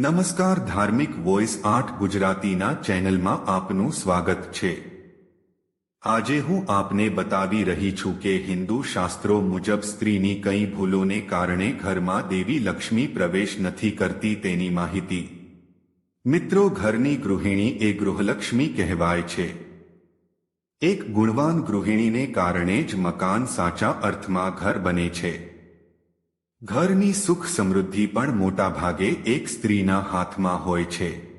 નમસ્કાર ધાર્મિક વોઇસ આઠ ગુજરાતીના ચેનલમાં આપનું સ્વાગત છે. આજે હું આપને બતાવી રહી છું કે હિન્દુ શાસ્ત્રો મુજબ સ્ત્રીની કઈ ભૂલોને કારણે ઘરમાં દેવી લક્ષ્મી પ્રવેશ નથી કરતી તેની માહિતી. મિત્રો ઘરની ગૃહિણી એ ગૃહલક્ષ્મી કહેવાય છે. એક ગુણવાન ગૃહિણીને કારણે જ મકાન સાચા અર્થમાં ઘર બને છે. ઘરની સુખ સમૃદ્ધિ પણ મોટા ભાગે એક સ્ત્રીના હાથમાં હોય છે.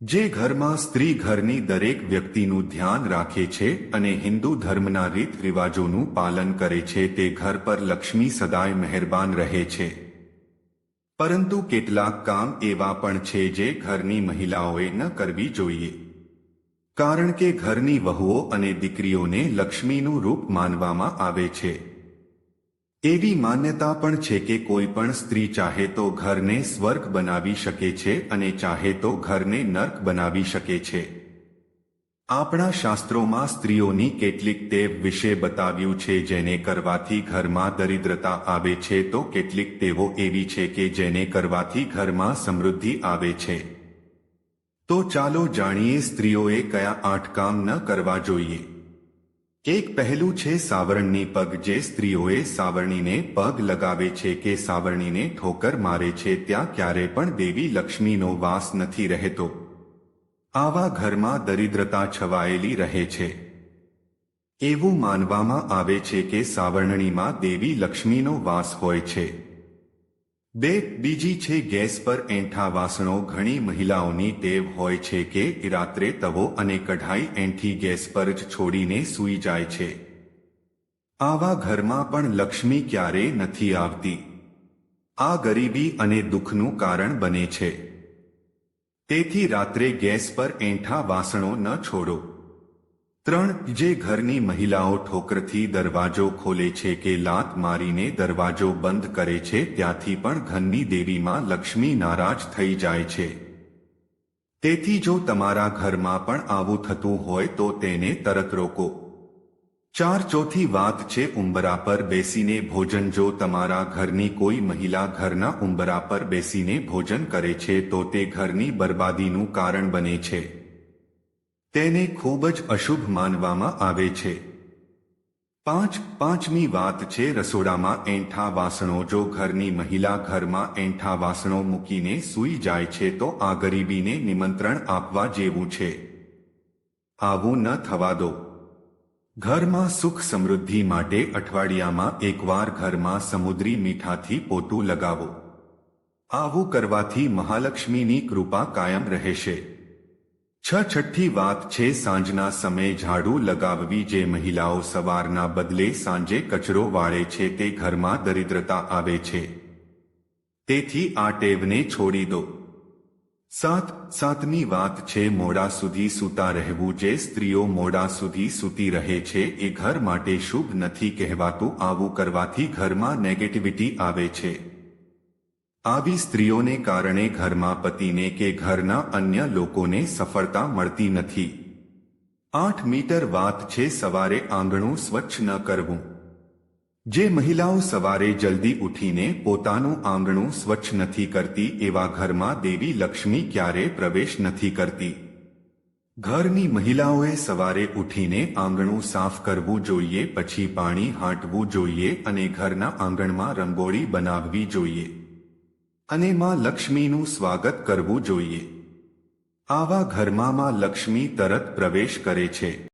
જે ઘરમાં સ્ત્રી ઘરની દરેક વ્યક્તિનું ધ્યાન રાખે છે અને હિન્દુ ધર્મના રીત રિવાજોનું પાલન કરે છે તે ઘર પર લક્ષ્મી સદાય મહેરબાન રહે છે. પરંતુ કેટલાક કામ એવા પણ છે જે ઘરની મહિલાઓએ ન કરવી જોઈએ. કારણ કે ઘરની વહુઓ અને દીકરીઓને લક્ષ્મીનું રૂપ માનવામાં આવે છે. એવી માન્યતા પણ છે કે કોઈ પણ સ્ત્રી ચાહે તો ઘરને સ્વર્ગ બનાવી શકે છે અને ચાહે તો ઘરને નર્ક બનાવી શકે છે. આપણા શાસ્ત્રોમાં સ્ત્રીઓની કેટલીક ટેવ વિશે બતાવ્યું છે જેને કરવાથી ઘરમાં દરિદ્રતા આવે છે તો કેટલીક ટેવો એવી છે કે જેને કરવાથી ઘરમાં સમૃદ્ધિ આવે છે. તો ચાલો જાણીએ સ્ત્રીઓએ કયા આઠ કામ ન કરવા જોઈએ. એક પહેલું છે સાવરણની પગ જે સ્ત્રીઓએ સાવરણીને પગ લગાવે છે કે સાવરણીને ઠોકર મારે છે ત્યાં ક્યારે પણ દેવી લક્ષ્મીનો વાસ નથી રહેતો. આવા ઘરમાં દરિદ્રતા છવાયેલી રહે છે. એવું માનવામાં આવે છે કે સાવરણીમાં દેવી લક્ષ્મીનો વાસ હોય છે. બે બીજી છે ગેસ પર એંઠા વાસણો. ઘણી મહિલાઓની ટેવ હોય છે કે રાત્રે તવો અને કઢાઈ એંઠી ગેસ પર જ છોડીને સૂઈ જાય છે. આવા ઘરમાં પણ લક્ષ્મી ક્યારેય નથી આવતી. આ ગરીબી અને દુઃખનું કારણ બને છે. તેથી રાત્રે ગેસ પર એંઠા વાસણો ન છોડો. ત્રણ જે ઘરની મહિલાઓ ઠોકરથી દરવાજો ખોલે છે કે લાત મારીને દરવાજો બંધ કરે છે, ત્યાંથી પણ ઘરની દેવીમાં લક્ષ્મી નારાજ થઈ જાય છે. તેથી જો તમારા ઘરમાં પણ આવું થતું હોય તો તેને તરત રોકો. ચાર ચોથી વાત છે ઉંબરા પર બેસીને ભોજન. જો તમારા ઘરની કોઈ મહિલા ઘરના ઉંબરા પર બેસીને ભોજન કરે છે, તો તે ઘરની બરબાદીનું કારણ બને છે. તેને ખૂબ જ અશુભ માનવામાં આવે છે. પાંચ પાંચમી વાત છે રસોડામાં એંઠા વાસણો. જો ઘરની મહિલા ઘરમાં એંઠા વાસણો મૂકીને સૂઈ જાય છે તો આ ગરીબીને નિમંત્રણ આપવા જેવું છે. આવું ન થવા દો. ઘરમાં સુખ સમૃદ્ધિ માટે અઠવાડિયામાં એકવાર ઘરમાં સમુદ્રી મીઠાથી પોતું લગાવો. આવું કરવાથી મહાલક્ષ્મીની કૃપા કાયમ રહેશે. છ છઠ્ઠી વાત છે સાંજના સમયે ઝાડુ લગાવવી જે મહિલાઓ સવારના બદલે સાંજે કચરો વાળે છે તે ઘરમાં દરિદ્રતા આવે છે. તેથી આ ટેવને છોડી દો. સાત, સાતની વાત છે મોડા સુધી સૂતા રહેવું જે સ્ત્રીઓ મોડા સુધી સૂતી રહે છે એ ઘર માટે શુભ નથી કહેવાતું. આવું કરવાથી ઘરમાં નેગેટિવિટી આવે છે. આવી સ્ત્રીઓને કારણે ઘરમાં પતિને કે ઘરના અન્ય લોકોને સફળતા મળતી નથી. આઠ મીટર વાત છે સવારે આંગણું સ્વચ્છ ન કરવું. જે મહિલાઓ સવારે જલ્દી ઉઠીને પોતાનું આંગણું સ્વચ્છ નથી કરતી એવા ઘરમાં દેવી લક્ષ્મી ક્યારે પ્રવેશ નથી કરતી. ઘરની મહિલાઓએ સવારે ઉઠીને આંગણું સાફ કરવું જોઈએ, પછી પાણી હાંટવું જોઈએ અને ઘરના આંગણમાં રંગોળી બનાવવી જોઈએ. અને માં લક્ષ્મીનું સ્વાગત કરવું જોઈએ. આવા ઘરમાં માં લક્ષ્મી તરત પ્રવેશ કરે છે.